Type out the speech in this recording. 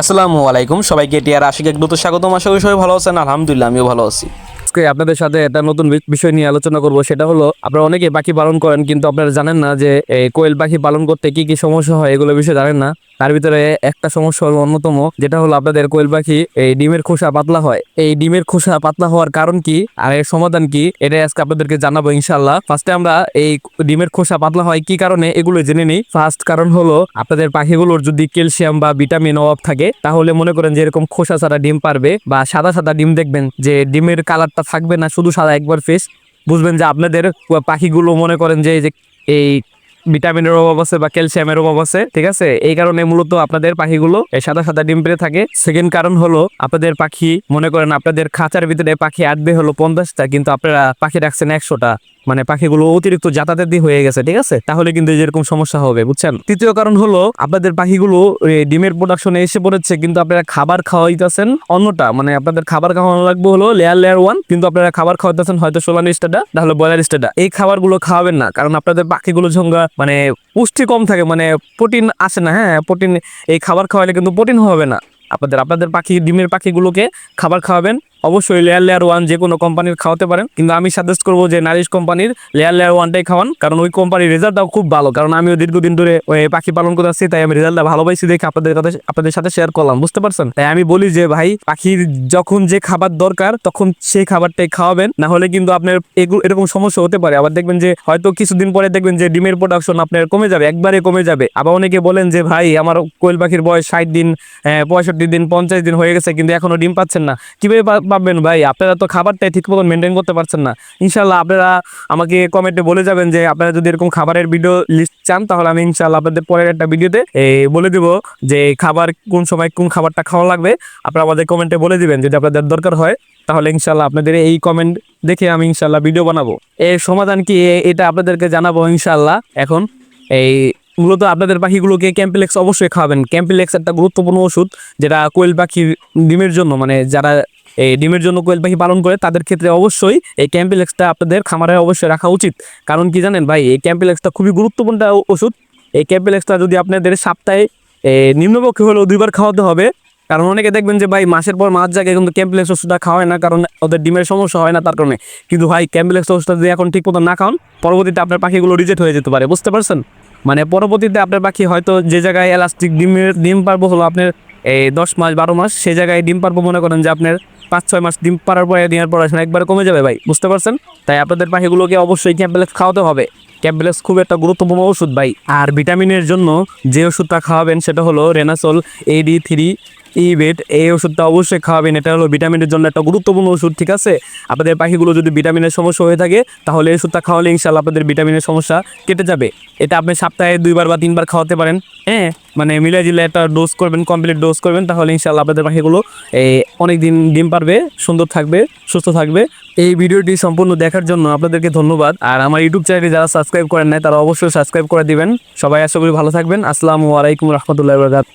আসসালামু আলাইকুম, সবাইকে টিয়ার আশিক এক নতুন স্বাগতম। আশা করি সবাই ভালো আছেন। আলহামদুলিল্লাহ, আমিও ভালো আছি। আজকে আপনাদের সাথে একটা নতুন বিষয় নিয়ে আলোচনা করব। সেটা হলো, আপনারা অনেকে পাখি পালন করেন, কিন্তু আপনারা জানেন না যে এই কোয়েল পাখি পালন করতে কি কি সমস্যা হয় এগুলো বিষয়ে জানেন না। তার ভিতরে একটা সমস্যা হলো অন্যতম, যেটা হলো আপনাদের কোয়েল পাখি এই ডিমের খোসা পাতলা হয়। এই ডিমের খোসা পাতলা হওয়ার কারণ কি আর এর সমাধান কি এটা আজকে আপনাদেরকে জানাব ইনশাল্লাহ ফার্স্টে আমরা এই ডিমের খোসা পাতলা হয় কি কারণে, এগুলো জেনে নিই। ফার্স্ট কারণ হলো, আপনাদের পাখিগুলোর যদি ক্যালসিয়াম বা ভিটামিন অভাব থাকে, তাহলে মনে করেন যে এরকম খোসা ছাড়া ডিম পারবে বা সাদা সাদা ডিম দেখবেন, যে ডিমের কালারটা থাকবে না, শুধু সাদা একবার ফেস বুঝবেন যে আপনাদের পাখিগুলো মনে করেন যে এই ভিটামিনের অভাব আছে বা ক্যালসিয়ামের অভাব আছে, ঠিক আছে? এই কারণে মূলত আপনাদের পাখিগুলো সাদা সাদা ডিম পেড়ে থাকে। সেকেন্ড কারণ হলো, আপনাদের পাখি মনে করেন আপনাদের খাঁচার ভিতরে পাখি আটবে হলো পঞ্চাশটা, কিন্তু আপনারা পাখি রাখছেন একশোটা। মানে পাখিগুলো অতিরিক্ত যাতায়াতের দিয়ে হয়ে গেছে, ঠিক আছে? তাহলে কিন্তু যেরকম সমস্যা হবে, বুঝছেন? তৃতীয় কারণ হলো, আপনাদের পাখিগুলো ডিমের প্রোডাকশনে এসে পড়েছে, কিন্তু আপনারা খাবার খাওয়াইতেছেন অন্যটা। মানে আপনাদের খাবার খাওয়ানো লাগবে হলো লেয়ার লেয়ার ওয়ান কিন্তু আপনারা খাবার খাওয়াইতেছেন হয়তো সোলান স্টেটা তাহলে ব্রয়লার স্টেটা এই খাবারগুলো খাওয়াবেন না, কারণ আপনাদের পাখিগুলো সঙ্গে মানে পুষ্টি কম থাকে মানে প্রোটিন আসে না হ্যাঁ? প্রোটিন এই খাবার খাওয়ালে কিন্তু প্রোটিন হবে না। আপনাদের আপনাদের পাখি, ডিমের পাখিগুলোকে খাবার খাওয়াবেন অবশ্যই লেয়ার লেয়ার ওয়ান যে কোনো কোম্পানির খাওয়াতে পারেন। কিন্তু আমি সাজেস্ট করব যে নারিশ কোম্পানির লেয়ার লেয়ার ওয়ানটাই খাওয়ান। কারণ ওই কোম্পানির রেজাল্টটাও খুব ভালো। কারণ আমিও দীর্ঘদিন ধরে পাখি পালন করে আসছি তাই আমি রেজাল্টটা ভালো পাইছি দেখে আপনাদের কাছে, আপনাদের সাথে শেয়ার করলাম। বুঝতে পারছেন? তাই আমি বলি যে, ভাই, পাখির যখন যে খাবার দরকার, তখন সেই খাবারটাই খাওয়াবেন। না হলে কিন্তু আপনার এগুলো এরকম সমস্যা হতে পারে। আবার দেখবেন যে, হয়তো কিছুদিন পরে দেখবেন যে, ডিমের প্রোডাকশন আপনার কমে যাবে, একবারে কমে যাবে। আবার অনেকে বলেন যে, ভাই, আমার কোয়েল পাখির বয়স ষাট দিন পঁয়ষট্টি দিন, পঞ্চাশ দিন হয়ে গেছে, কিন্তু এখনও ডিম পাচ্ছেন না। কীভাবে পাবেন ভাই। আপনারা তো খাবারটাই ঠিক মতন মেনটেন করতে পারছেন না। ইনশাল্লাহ আপনারা আমাকে কমেন্টে বলে যাবেন যে, আপনারা যদি এরকম খাবারের ভিডিও লিস্ট চান, তাহলে আমি ইনশাল্লাহ আপনাদের পরের একটা ভিডিওতে বলে দিব যে, খাবার কোন সময় কোন খাবারটা খাওয়া লাগবে। আপনারা আমাদের কমেন্টে বলে দিবেন, যদি আপনাদের দরকার হয়, তাহলে ইনশাল্লাহ আপনাদের এই কমেন্ট দেখে আমি ইনশাল্লাহ ভিডিও বানাবো। এর সমাধান কি? এটা আপনাদেরকে জানাব ইনশাল্লাহ এখন, এই, মূলত আপনাদের পাখিগুলোকে ক্যাম্পিলেক্স অবশ্যই খাওয়াবেন। ক্যাম্পিলেক্স একটা গুরুত্বপূর্ণ ওষুধ, যেটা কোয়েল পাখির ডিমের জন্য মানে যারা এই ডিমের জন্য কোয়েল পাখি পালন করে, তাদের ক্ষেত্রে অবশ্যই এই ক্যাম্পিলেক্সটা আপনাদের খামারে অবশ্যই রাখা উচিত। কারণ কি জানেন ভাই, এই ক্যাম্পিলেক্সটা খুবই গুরুত্বপূর্ণ ওষুধ। এই ক্যাম্পিলেক্সটা যদি আপনাদের সপ্তাহে নিম্নপক্ষে হলেও দুইবার খাওয়াতে হবে, কারণ অনেকে দেখবেন যে ভাই, মাসের পর মাস জায়গায় কিন্তু ক্যাম্পিলেক্স ওষুধটা খাওয়ায় না, কারণ ওদের ডিমের সমস্যা হয় না তার কারণে। কিন্তু ভাই, ক্যাম্পিলেক্স ওষুধটা যদি এখন ঠিক মতো না খাওয়ান পরবর্তীতে আপনার পাখিগুলো রিজেক্ট হয়ে যেতে পারে, বুঝতে পারছেন? মানে পরবর্তীতে আপনার পাখি হয়তো যে জায়গায় এলাস্টিক ডিমের, ডিম পারব হলো আপনার এই দশ মাস, বারো মাস সেই জায়গায় ডিম পারব মনে করেন যে আপনার পাঁচ, ছয় মাস ডিম পারার পরে ডিমের পড়াশোনা একবারে কমে যাবে ভাই, বুঝতে পারছেন? তাই আপনাদের পাখিগুলোকে অবশ্যই ক্যাম্পেলেক্স খাওয়াতে হবে। ক্যাম্পেলেক্স খুব একটা গুরুত্বপূর্ণ ওষুধ ভাই। আর ভিটামিনের জন্য যে ওষুধটা খাওয়াবেন সেটা হলো রেনাসোল এডি থ্রি ইবেট এই ওষুধটা অবশ্যই খাওয়াবেন। এটা হলো ভিটামিনের জন্য একটা গুরুত্বপূর্ণ ওষুধ, ঠিক আছে? আপনাদের পাখিগুলো যদি ভিটামিনের সমস্যা হয়ে থাকে, তাহলে এই ওষুধটা খাওয়ালে ইনশাল্লাহ আপনাদের ভিটামিনের সমস্যা কেটে যাবে। এটা আপনি সপ্তাহে দুইবার বা তিনবার খাওয়াতে পারেন হ্যাঁ? মানে মিলে জিলে একটা ডোজ করবেন কমপ্লিট ডোজ করবেন, তাহলে ইনশাল্লাহ আপনাদের পাখিগুলো এই অনেক দিন ডিম পারবে, সুন্দর থাকবে, সুস্থ থাকবে। এই ভিডিওটি সম্পূর্ণ দেখার জন্য আপনাদেরকে ধন্যবাদ। আর আমার ইউটিউব চ্যানেলে যারা সাবস্ক্রাইব করেন নাই, তারা অবশ্যই সাবস্ক্রাইব করে দিবেন। সবাই আশা করি ভালো থাকবেন। আসসালামু আলাইকুম রহমতুল্লাহ বরকাত